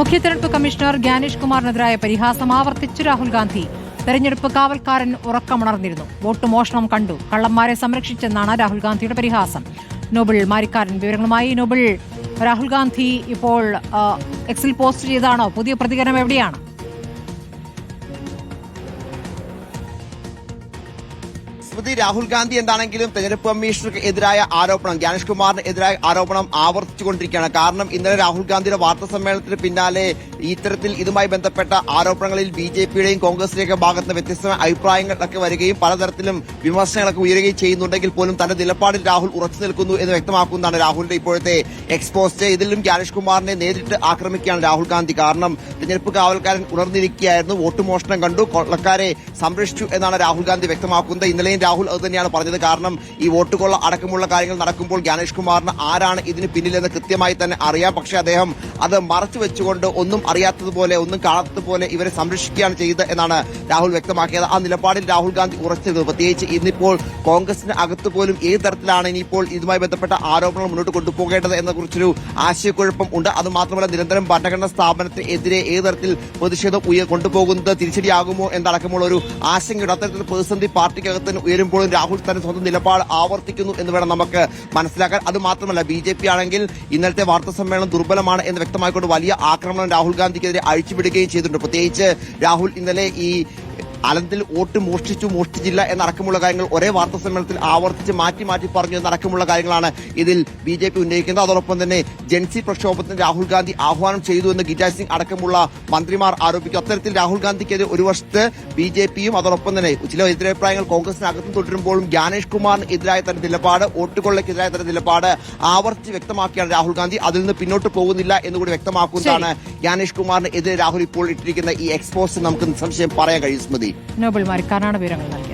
മുഖ്യ തെരഞ്ഞെടുപ്പ് കമ്മീഷണർ ഗ്യാനേഷ് കുമാറിനെതിരായ പരിഹാസം ആവർത്തിച്ചു രാഹുൽ ഗാന്ധി. തെരഞ്ഞെടുപ്പ് കാവൽക്കാരൻ ഉറക്കമുണർന്നിരുന്നു. വോട്ട് മോഷണം കണ്ടു. കള്ളന്മാരെ സംരക്ഷിച്ചെന്നാണ് രാഹുൽ ഗാന്ധിയുടെ പരിഹാസം. നോബിൾ മാരിക്കാരൻ വിവരങ്ങളുമായി നോബിൾ. രാഹുൽ ഗാന്ധി ഇപ്പോൾ എക്സിൽ പോസ്റ്റ് ചെയ്താണോ പുതിയ പ്രതികരണം എവിടെയാണ്? സ്മൃതി രാഹുൽ ഗാന്ധി എന്താണെങ്കിലും തെരഞ്ഞെടുപ്പ് കമ്മീഷണർക്ക് എതിരായ ആരോപണം ജ്ഞാനേഷ് കുമാറിന് എതിരായ ആരോപണം ആവർത്തിച്ചുകൊണ്ടിരിക്കുകയാണ്. കാരണം ഇന്നലെ രാഹുൽ ഗാന്ധിയുടെ വാർത്താ സമ്മേളനത്തിന് പിന്നാലെ ഇത്തരത്തിൽ ഇതുമായി ബന്ധപ്പെട്ട ആരോപണങ്ങളിൽ ബി ജെ പിയുടെയും കോൺഗ്രസിന്റെയൊക്കെ ഭാഗത്ത് നിന്ന് വ്യത്യസ്തമായ അഭിപ്രായങ്ങളൊക്കെ വരികയും പലതരത്തിലും വിമർശനങ്ങളൊക്കെ ഉയരുകയും ചെയ്യുന്നുണ്ടെങ്കിൽ പോലും തന്റെ നിലപാടിൽ രാഹുൽ ഉറച്ചു നിൽക്കുന്നു എന്ന് വ്യക്തമാക്കുന്നതാണ് രാഹുലിന്റെ ഇപ്പോഴത്തെ എക്സ്പോസ്റ്റ് ഇതിലും ജ്ഞാനേഷ് കുമാറിനെ നേരിട്ട് ആക്രമിക്കുകയാണ് രാഹുൽ ഗാന്ധി. കാരണം തെരഞ്ഞെടുപ്പ് കാവൽക്കാരൻ ഉണർന്നിരിക്കുകയായിരുന്നു വോട്ട് മോഷണം കണ്ടു കൊള്ളക്കാരെ സംരക്ഷിച്ചു എന്നാണ് രാഹുൽ ഗാന്ധി വ്യക്തമാക്കുന്നത്. ഇന്നലെയും രാഹുൽ അത് തന്നെയാണ് പറഞ്ഞത്. കാരണം ഈ വോട്ട് കൊള്ള അടക്കമുള്ള കാര്യങ്ങൾ നടക്കുമ്പോൾ ഗണേഷ് കുമാറിന് ആരാണ് ഇതിന് പിന്നിലെന്ന് കൃത്യമായി തന്നെ അറിയാം. പക്ഷേ അദ്ദേഹം അത് മറച്ചു വെച്ചുകൊണ്ട് ഒന്നും അറിയാത്തതുപോലെ ഒന്നും കാണാത്തതുപോലെ ഇവരെ സംരക്ഷിക്കുകയാണ് ചെയ്തത് എന്നാണ് രാഹുൽ വ്യക്തമാക്കിയത്. ആ നിലപാടിൽ രാഹുൽ ഗാന്ധി ഉറച്ചത് പ്രത്യേകിച്ച് ഇന്നിപ്പോൾ കോൺഗ്രസിന് അകത്ത് പോലും ഏത് തരത്തിലാണ് ഇനിയിപ്പോൾ ഇതുമായി ബന്ധപ്പെട്ട ആരോപണങ്ങൾ മുന്നോട്ട് കൊണ്ടുപോകേണ്ടത് എന്ന കുറിച്ചൊരു ആശയക്കുഴപ്പം ഉണ്ട്. അത് മാത്രമല്ല നിരന്തരം ഭരണഘടനാ സ്ഥാപനത്തിനെതിരെ ഏത് തരത്തിൽ പ്രതിഷേധം കൊണ്ടുപോകുന്നത് തിരിച്ചടിയാകുമോ എന്നടക്കമുള്ള ഒരു ആശങ്കയുണ്ട്. അത്തരത്തിൽ പ്രതിസന്ധി പാർട്ടിക്കകത്ത് തന്നെ ഉയരുമ്പോഴും രാഹുൽ തന്റെ സ്വന്തം നിലപാട് ആവർത്തിക്കുന്നു എന്ന് വേണം നമുക്ക് മനസ്സിലാക്കാൻ. അത് മാത്രമല്ല ബി ജെ പി ആണെങ്കിൽ ഇന്നലത്തെ വാർത്താ സമ്മേളനം ദുർബലമാണ് എന്ന് വ്യക്തമായിക്കൊണ്ട് വലിയ ആക്രമണം രാഹുൽ ഗാന്ധിക്കെതിരെ അഴിച്ചുവിടുകയും ചെയ്തിട്ടുണ്ട്. പ്രത്യേകിച്ച് രാഹുൽ ഇന്നലെ ഈ അലന്തിൽ വോട്ട് മോഷ്ടിച്ചു മോഷ്ടിച്ചില്ല എന്നടക്കമുള്ള കാര്യങ്ങൾ ഒരേ വാർത്താ സമ്മേളനത്തിൽ ആവർത്തിച്ച് മാറ്റി മാറ്റി പറഞ്ഞു എന്നടക്കമുള്ള കാര്യങ്ങളാണ് ഇതിൽ ബി ജെ പി ഉന്നയിക്കുന്നത്. അതോടൊപ്പം തന്നെ ജൻസി പ്രക്ഷോഭത്തിന് രാഹുൽ ഗാന്ധി ആഹ്വാനം ചെയ്തു എന്ന് ഗിരിരാജ് സിംഗ് അടക്കമുള്ള മന്ത്രിമാർ ആരോപിക്കും. അത്തരത്തിൽ രാഹുൽ ഗാന്ധിക്കെതിരെ ഒരു വർഷത്ത് ബി ജെ പിയും അതോടൊപ്പം തന്നെ ചില എതിരഭിപ്രായങ്ങൾ കോൺഗ്രസിനകത്തും തുടരുമ്പോഴും ജ്ഞാനേഷ് കുമാറിന് എതിരായ തന്റെ നിലപാട് വോട്ടുകൊള്ളയ്ക്കെതിരായ തന്റെ നിലപാട് ആവർത്തിച്ച് വ്യക്തമാക്കിയാണ് രാഹുൽ ഗാന്ധി അതിൽ നിന്ന് പിന്നോട്ട് പോകുന്നില്ല എന്നുകൂടി വ്യക്തമാക്കുന്നതാണ് ജ്ഞാനേഷ് കുമാറിന് എതിരെ രാഹുൽ ഇപ്പോൾ ഇട്ടിരിക്കുന്ന ഈ എക്സ്പോസ് നമുക്ക് സംശയം പറയാൻ കഴിയും സ്മൃതി. നോബിൾ മാരിക്കാരനാണ് വിവരങ്ങൾ നൽകിയത്